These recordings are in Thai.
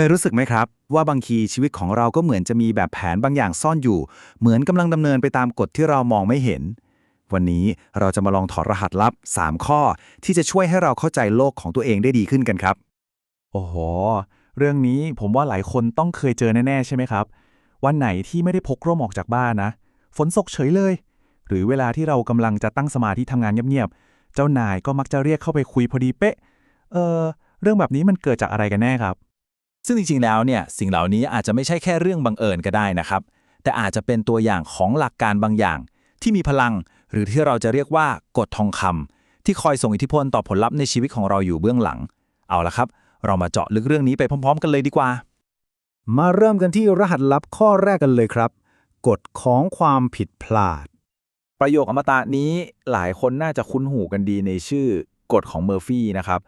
เคยรู้สึกไหมครับ ว่าบางทีชีวิตของเราก็เหมือนจะมีแบบแผนบางอย่างซ่อนอยู่ เหมือนกำลังดำเนินไปตามกฎที่เรามองไม่เห็น วันนี้เราจะมาลองถอดรหัสลับ 3 ข้อ ที่จะช่วยให้เราเข้าใจโลกของตัวเองได้ดีขึ้นกันครับ โอ้โห เรื่องนี้ผมว่าหลายคนต้องเคยเจอแน่ ๆ ใช่ไหมครับ วันไหนที่ไม่ได้พกร่มออกจากบ้านนะ ฝนตกเฉยเลย หรือเวลาที่เรากำลังจะตั้งสมาธิทำงานเงียบๆเจ้านายก็มักจะเรียกเข้าไปคุยพอดีเป๊ะเออเรื่องแบบนี้มันเกิดจากอะไรกันแน่ครับ ซึ่งจริงๆแล้วเนี่ยสิ่งเหล่านี้อาจจะไม่ใช่แค่เรื่องบังเอิญก็ได้นะครับ แต่อาจจะเป็นตัวอย่างของหลักการบางอย่าง ที่มีพลัง หรือที่เราจะเรียกว่ากฎทองคำที่คอยส่งอิทธิพลต่อผลลัพธ์ในชีวิตของเราอยู่เบื้องหลัง เอาละครับ เรามาเจาะลึกเรื่องนี้ไปพร้อม ๆ กันเลยดีกว่า มาเริ่มกันที่รหัสลับข้อแรกกันเลยครับกฎของความผิดพลาด ประโยคอมตะนี้หลายคนน่าจะคุ้นหูกันดีในชื่อกฎของเมอร์ฟี่นะครับ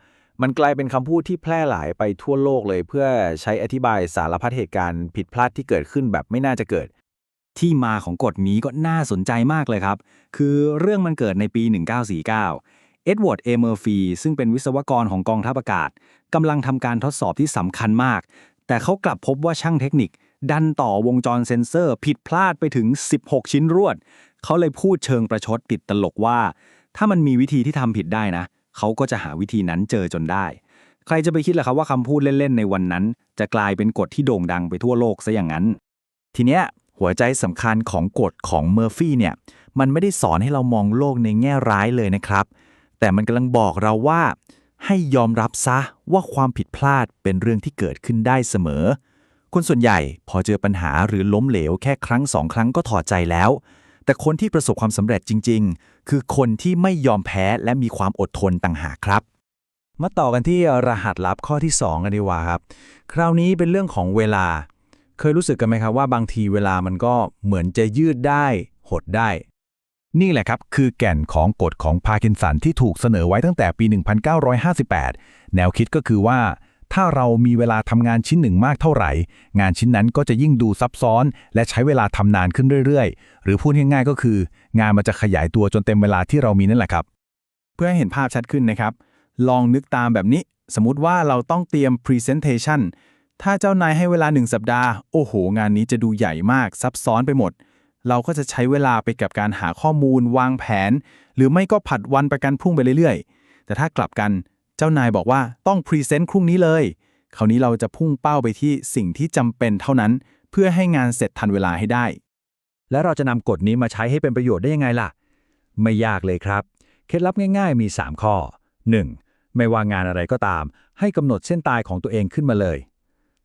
มันกลายเป็นคำพูดที่แพร่หลายไปทั่วโลกเลยเพื่อใช้อธิบายสารพัดเหตุการณ์ผิดพลาดที่เกิดขึ้นแบบไม่น่าจะเกิด ที่มาของกฎนี้ก็น่าสนใจมากเลยครับ คือเรื่องมันเกิดในปี 1949 เอ็ดเวิร์ด เอเมอร์ฟี ซึ่งเป็นวิศวกรของกองทัพอากาศกำลังทำการทดสอบที่สำคัญมาก แต่เขากลับพบว่าช่างเทคนิค ดันต่อวงจรเซ็นเซอร์ ผิดพลาดไปถึง 16 ชิ้นรวด เขาเลยพูดเชิงประชดติดตลกว่า ถ้ามันมีวิธีที่ทำผิดได้นะ เขาก็จะหาวิธีนั้นเจอจนได้ ใครจะไปคิดล่ะครับว่าคำพูดเล่นๆในวันนั้น จะกลายเป็นกฎที่โด่งดังไปทั่วโลกซะอย่างนั้น ทีเนี้ยหัวใจสำคัญของกฎของเมอร์ฟี่เนี่ยมันไม่ได้สอนให้เรามองโลกในแง่ร้ายเลยนะครับ แต่มันกำลังบอกเราว่า ให้ยอมรับซะว่าความผิดพลาดเป็นเรื่องที่เกิดขึ้นได้เสมอ คนส่วนใหญ่พอเจอปัญหาหรือล้มเหลวแค่ครั้งสองครั้งก็ถอดใจแล้ว แต่คนที่ประสบความสำเร็จจริง ๆ คือคนที่ไม่ยอมแพ้และมีความอดทนต่างหากครับ มาต่อกันที่รหัสลับข้อที่ 2 กันดีกว่าครับ คราวนี้เป็นเรื่องของเวลา เคยรู้สึกกันไหมครับว่าบางทีเวลามันก็เหมือนจะยืดได้ หดได้ นี่แหละครับ คือแก่นของกฎของพาร์กินสันที่ถูกเสนอไว้ตั้งแต่ปี 1958 แนวคิดก็คือว่า ถ้าเรามีเวลาทำงานชิ้นหนึ่งมากเท่าไหร่ งานชิ้นนั้นก็จะยิ่งดูซับซ้อน และใช้เวลาทำนานขึ้นเรื่อยๆ หรือพูดง่ายๆก็คือ งานมันจะขยายตัวจนเต็มเวลาที่เรามีนั่นแหละครับ เพื่อให้เห็นภาพชัดขึ้นนะครับ ลองนึกตามแบบนี้ สมมติว่าเราต้องเตรียม Presentation ถ้าเจ้านายให้เวลา 1 สัปดาห์ โอ้โห งานนี้จะดูใหญ่มากซับซ้อนไปหมด เราก็จะใช้เวลาไปกับการหาข้อมูล วางแผน หรือไม่ก็ผัดวันประกันพรุ่งไปเรื่อยๆ แต่ถ้ากลับกัน เจ้านายบอกว่าต้อง Present พรุ่งนี้เลย คราวนี้เราจะพุ่งเป้าไปที่สิ่งที่จำเป็นเท่านั้น เพื่อให้งานเสร็จทันเวลาให้ได้ แล้วเราจะนำกฎนี้มาใช้ให้เป็นประโยชน์ได้ยังไงล่ะ ไม่ยากเลยครับ เคล็ดลับง่ายๆ มี 3 ข้อ 1. ไม่ว่างานอะไรก็ตาม ให้กำหนดเส้นตายของตัวเองขึ้นมาเลย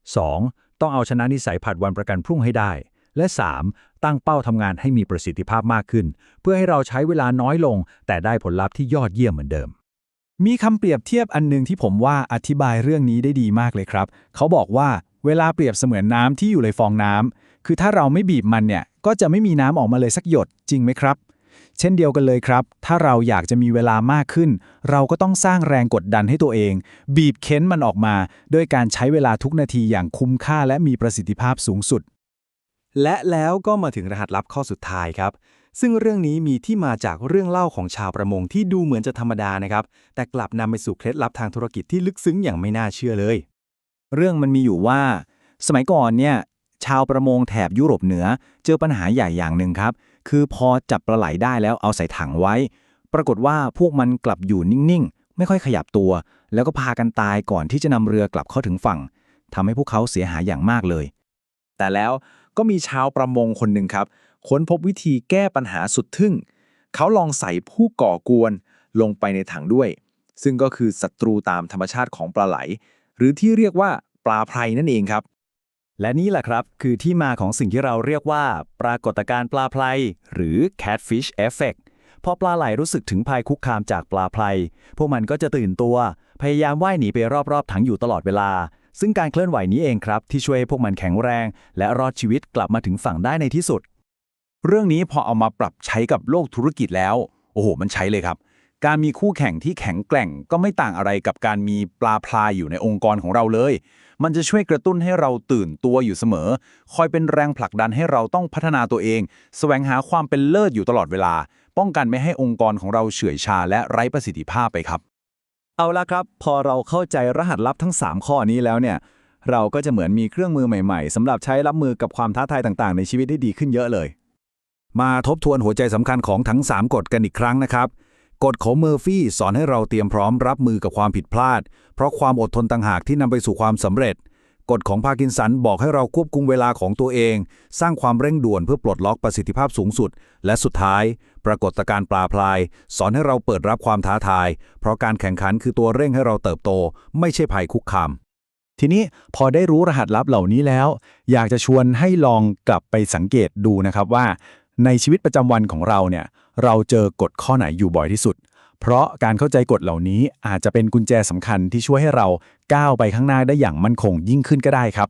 2. ต้องเอาชนะนิสัยผัดวันประกันพรุ่งให้ได้ และ 3. ตั้งเป้าทำงานให้มีประสิทธิภาพมากขึ้น เพื่อให้เราใช้เวลาน้อยลง แต่ได้ผลลัพธ์ที่ยอดเยี่ยมเหมือนเดิม มีคำเปรียบเทียบอันหนึ่งที่ผมว่าอธิบายเรื่องนี้ได้ดีมากเลยครับ เขาบอกว่าเวลาเปรียบเสมือนน้ำที่อยู่ในฟองน้ำคือถ้าเราไม่บีบมันเนี่ยก็จะไม่มีน้ำออกมาเลยสักหยดจริงไหมครับ เช่นเดียวกันเลยครับ ถ้าเราอยากจะมีเวลามากขึ้น เราก็ต้องสร้างแรงกดดันให้ตัวเอง บีบเค้นมันออกมาด้วยการใช้เวลาทุกนาทีอย่างคุ้มค่าและมีประสิทธิภาพสูงสุด และแล้วก็มาถึงรหัสลับข้อสุดท้ายครับ ซึ่งเรื่องนี้มีที่มาจากเรื่องเล่าของชาวประมงที่ดูเหมือนจะธรรมดานะครับ แต่กลับนำไปสู่เคล็ดลับทางธุรกิจที่ลึกซึ้งอย่างไม่น่าเชื่อเลย เรื่องมันมีอยู่ว่า สมัยก่อนเนี่ยชาวประมงแถบยุโรปเหนือ เจอปัญหาใหญ่อย่างหนึ่งครับ คือพอจับปลาไหลได้แล้วเอาใส่ถังไว้ ปรากฏว่าพวกมันกลับอยู่นิ่งๆ ไม่ค่อยขยับตัว แล้วก็พากันตายก่อนที่จะนำเรือกลับเข้าถึงฝั่งทำให้พวกเขาเสียหายอย่างมากเลย แต่แล้วก็มีชาวประมงคนหนึ่งครับ ค้นพบวิธีแก้ปัญหาสุดทึ่ง เขาลองใส่ผู้ก่อกวนลงไปในถังด้วย ซึ่งก็คือศัตรูตามธรรมชาติของปลาไหล หรือที่เรียกว่าปลาไพรนั่นเองครับ และนี่แหละครับ คือที่มาของสิ่งที่เราเรียกว่า ปรากฏการณ์ปลาไพรหรือ catfish effect พอปลาไหลรู้สึกถึงภัยคุกคามจากปลาไพรพวกมันก็จะตื่นตัว พยายามว่ายหนีไปรอบๆถังอยู่ตลอดเวลา ซึ่งการเคลื่อนไหวนี้เองครับ ที่ช่วยพวกมันแข็งแรง และรอดชีวิตกลับมาถึงฝั่งได้ในที่สุด เรื่องนี้พอเอามาปรับใช้กับโลกธุรกิจแล้ว โอ้โห มันใช้เลยครับ การมีคู่แข่งที่แข็งแกร่งก็ไม่ต่างอะไรกับการมีปลาพลายอยู่ในองค์กรของเราเลย มันจะช่วยกระตุ้นให้เราตื่นตัวอยู่เสมอ คอยเป็นแรงผลักดันให้เราต้องพัฒนาตัวเองแสวงหาความเป็นเลิศอยู่ตลอดเวลา ป้องกันไม่ให้องค์กรของเราเฉื่อยชาและไร้ประสิทธิภาพไปครับ เอาละครับ พอเราเข้าใจรหัสลับทั้ง 3 ข้อนี้แล้วเนี่ยเราก็จะเหมือนมีเครื่องมือใหม่ ๆสำหรับใช้รับมือกับความท้าทายต่างๆ ในชีวิตได้ดีขึ้นเยอะเลย มาทบทวนหัวใจสำคัญของทั้ง 3 กฎกันอีกครั้งนะครับ กฎของเมอร์ฟี่สอนให้เราเตรียมพร้อมรับมือกับความผิดพลาด เพราะความอดทนต่างหากที่นำไปสู่ความสำเร็จ กฎของพาร์กินสันบอกให้เราควบคุมเวลาของตัวเอง สร้างความเร่งด่วนเพื่อปลดล็อกประสิทธิภาพสูงสุด และสุดท้าย ปรากฏการณ์ปลาพลาย สอนให้เราเปิดรับความท้าทาย เพราะการแข่งขันคือตัวเร่งให้เราเติบโต ไม่ใช่ภัยคุกคามทีนี้พอได้รู้รหัสลับเหล่านี้แล้ว อยากจะชวนให้ลองกลับไปสังเกตดูนะครับว่า ในชีวิตประจำวันของเราเนี่ยเราเจอกฎข้อไหนอยู่บ่อยที่สุด เพราะการเข้าใจกฎเหล่านี้อาจจะเป็นกุญแจสำคัญที่ช่วยให้เราก้าวไปข้างหน้าได้อย่างมั่นคงยิ่งขึ้นก็ได้ครับ